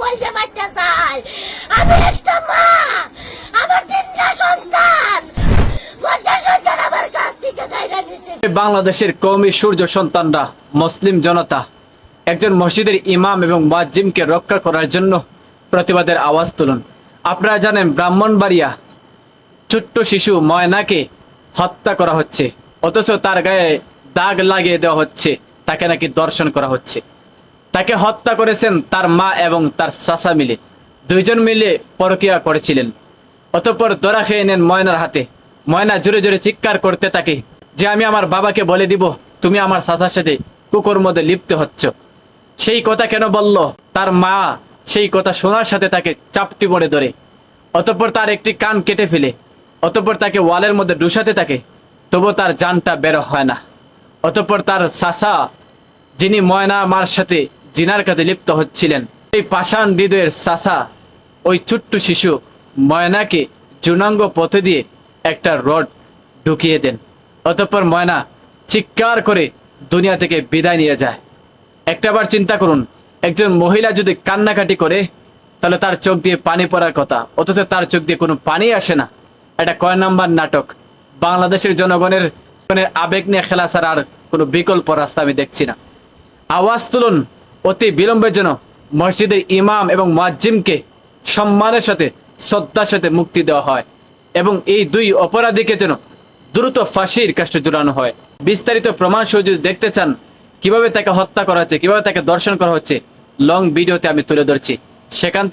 আমার মারতে চাই। আমি একটা মা, আমার তিনটা সন্তান। বাংলাদেশের কওমি সূর্য সন্তানরা, মুসলিম জনতা, একজন মসজিদের ইমাম এবং মুয়াজ্জিমকে রক্ষা করার জন্য প্রতিবাদের আওয়াজ তুলুন। আপনারা জানেন ব্রাহ্মণবাড়িয়া ছোট্ট শিশু ময়নাকে হত্যা করা হচ্ছে, অথচ তার গায়ে দাগ লাগিয়ে দেওয়া হচ্ছে, তাকে নাকি দর্শন করা হচ্ছে। তাকে হত্যা করেছেন তার মা এবং তার চাচা মিলে। দুইজন মিলে পরকিয়া করেছিলেন। অতঃপর দরা খেয়ে নেন ময়নার হাতে। ময়না জোরে জোরে চিৎকার করতে থাকে, যে আমি আমার বাবাকে বলে দিব, তুমি আমার চাচার সাথে কুকুর মধ্যে লিপ্ত হচ্ছ। সেই কথা কেন বলল? তার মা সেই কথা শোনার সাথে তাকে চাপটি মরে ধরে। অতঃপর তার একটি কান কেটে ফেলে। অতঃপর তাকে ওয়ালের মধ্যে ডুসাতে থাকে, তবু তার জানটা বের হয় না। অতঃপর তার চাচা, যিনি ময়না মার সাথে জিনার কাজে লিপ্ত হচ্ছিলেন। এই পাষাণ হৃদয়ের চাচা ওই ছোট্ট শিশু ময়নাকে জুনাঙ্গ পথে দিয়ে একটা রড ঢুকিয়ে দেন। অতঃপর ময়না চিৎকার করে দুনিয়া থেকে বিদায় নিয়ে যায়। একটাবার চিন্তা করুন, একজন মহিলা যদি কান্নাকাটি করে, তাহলে তার চোখ দিয়ে পানি পড়ার কথা, অথচ তার চোখ দিয়ে কোনো পানি আসে না। এটা কয় নাম্বার নাটক? বাংলাদেশের জনগণের আবেগ নিয়ে খেলা ছাড়া আর কোনো বিকল্প রাস্তা আমি দেখছি না। আওয়াজ তুলুন অতি বিলম্বের জন্য মসজিদের ইমাম এবং মুয়াজ্জিমকে সম্মানের সাথে, শ্রদ্ধার সাথে মুক্তি দেওয়া হয় এবং এই দুই অপরাধীকে যেন দ্রুত ফাঁসির কাছে জোরানো হয়। বিস্তারিত প্রমাণ সহ যদি দেখতে চান কীভাবে তাকে হত্যা করা হচ্ছে, কীভাবে তাকে দর্শন করা হচ্ছে লং ভিডিওতে আমি তুলে ধরছি। সেখান